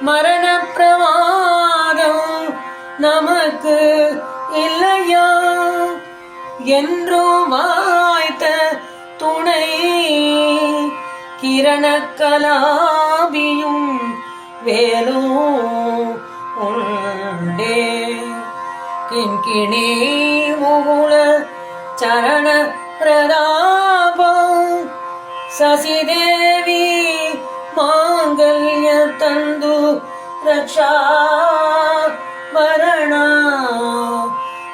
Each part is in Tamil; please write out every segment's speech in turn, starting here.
மரண பிரமாதம் நமக்கு இல்லையா? என்றும் வாய்த்த துணை கிரண கலாபியும் வேலும் உண்டே. கிண்கிணி முகுல சரண பிரதாபம் சசிதேவி மாங்கல்ய தந்து ரக்ஷா மரண.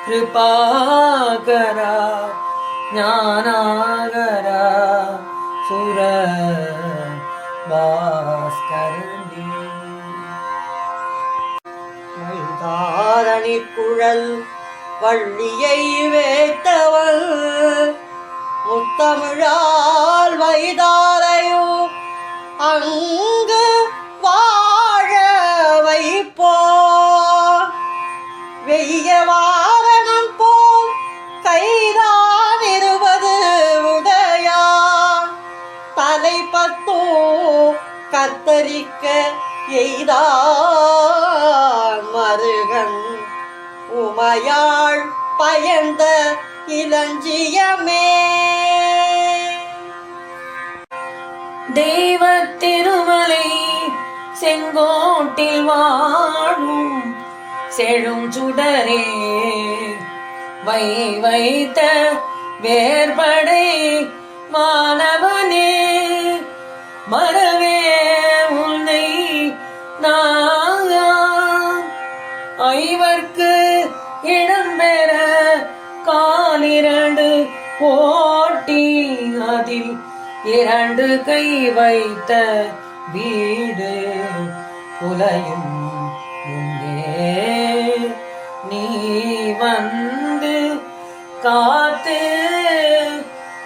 கிருபாகரா ஞானாகரா சுர பாஸ்கரணி தாரணி குழல் வள்ளியை வேத்தவள் முத்தமிழால் வைதாரையோ அங்கு வாழ வைப்போ. வெய்ய வாரணம் போல் கைதான் இருபது உடையா தலை பத்தோ கத்தரிக்க எய்தான் மருகன். உமையாள் பயந்த இளஞ்சியமே தெய்வ திருமலை செங்கோட்டில் வாழும் செழும் சுடரே வை வைத்த வேர்படை மாணவனே மறவே உன்னை நான் ஐவர்க்கு இடம்பெற காலிரண்டு போட்டி அதில் இரண்டு கை வைத்த வீடு புலையும் முன்னே. நீ வந்து காத்து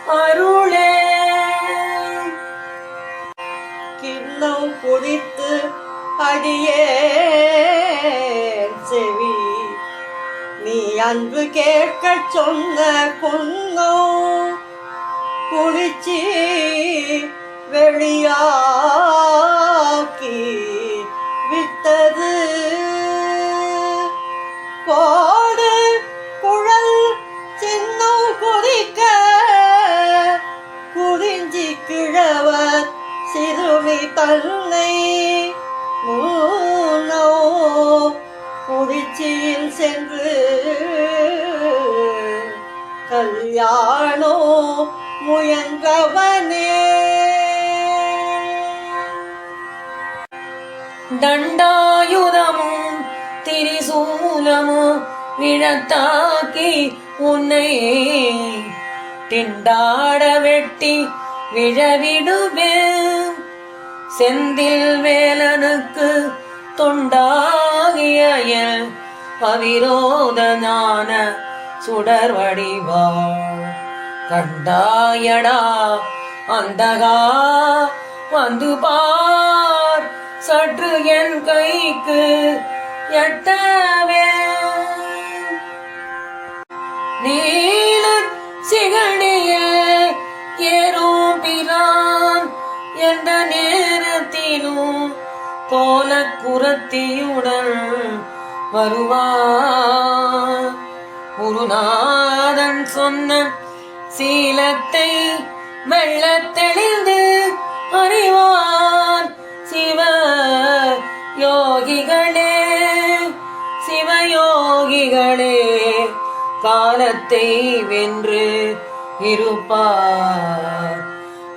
அருளே. கிண்ணம் குடித்து அடியே செவி. நீ அன்பு கேட்க சொன்ன குன்னோ குளிச்சி வெளியாக்கி விட்டது. கோடு குழல் சின்னம் குதிக்க குறிஞ்சி கிழவர் சிறுமி தன்னை மூனோ குறிச்சியில் சென்று கல்யாண முயன்றவனே தண்டாயுதமும் திரிசூலமும் விழத்தாக்கி உன்னை திண்டாட வெட்டி விழவிடுவேன் செந்தில் வேலனுக்கு தொண்டாகிய என் அவிரோத ஞான சுடர் வடிவாள் கண்டாயடா அந்தகா வந்து பார். சற்று என் கைக்கு எட்டவே. நீல சிகடியில் ஏறும் பிரான் எந்த நேரத்திலும் கோல குரத்தியுடன் வருவார். குருநாதன் சொன்ன சீலத்தை வெள்ளத்தெளிந்து அறிவார் சிவ யோகிகளே சிவயோகிகளே காலத்தை வென்று இருப்பார்.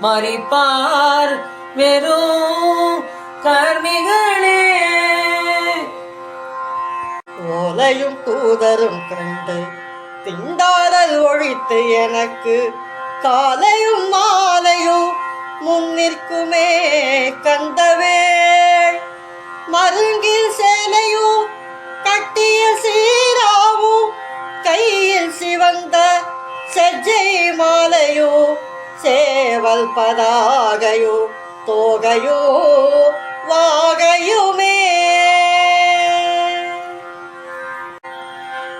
மறிப்பார் வெறும் கர்மிகளே. ஓலையும் தூதரும் கண்டு திண்டாடல் ஒழித்து எனக்கு காலையும் மாலையும் முன்னிற்குமே கந்தவேள் மருங்கில் சேலையும் கட்டிய சீராவும் கையில் சிவந்த செஜ்ஜை மாலையோ சேவல் பதாகையோ தோகையோ வாகையுமே.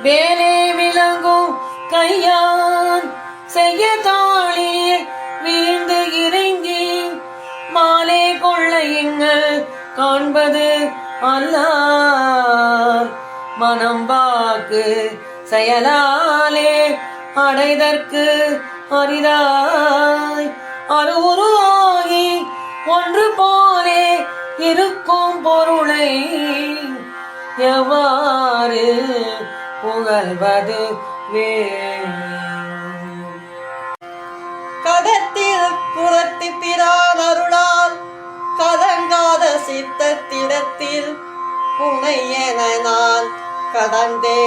வேலே கையான் செய்ய தாளில் வீழ்ந்து இறங்கி மாலை கொள்ளையுங்கள் காண்பது அல்லார். மனம் வாக்கு செயலாலே அடைதற்கு அரிதாய். அருவுருவாகி ஒன்று போலே இருக்கும் பொருளை எவ்வாறு புகழ்வது? கதத்தில் கடத்தில் புரத்தி பிரான் அருளால் கலங்காத சித்தத்திடத்தில் புனையென நான் கடந்தே.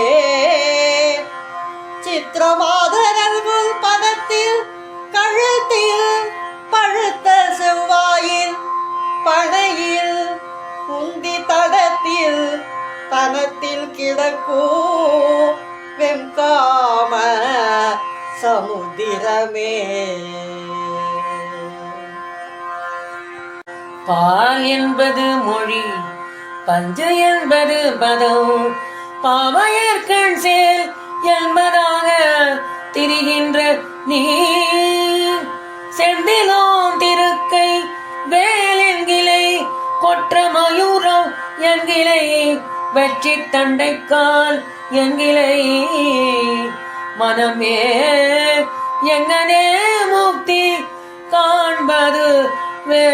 சித்திரமாதரல்குள் பதத்தில் கழுத்தில் பழுத்த செவ்வாயில் பனையில் உந்தி தடத்தில் தனத்தில் கிடக்கும் வெம்காம சமுதிரமே. பால் என்பது மொழி பஞ்சு என்பது பதம் பாவையர்கண் சேல் என்பதாக திரிகின்ற நீ செந்திலோம் திருக்கை வேலென்கிளை கொற்ற மயூரம் என்கிளை வெற்றி தண்டைக்கால் என்கிளை மனமே எங்கனே முக்தி காண்பது வே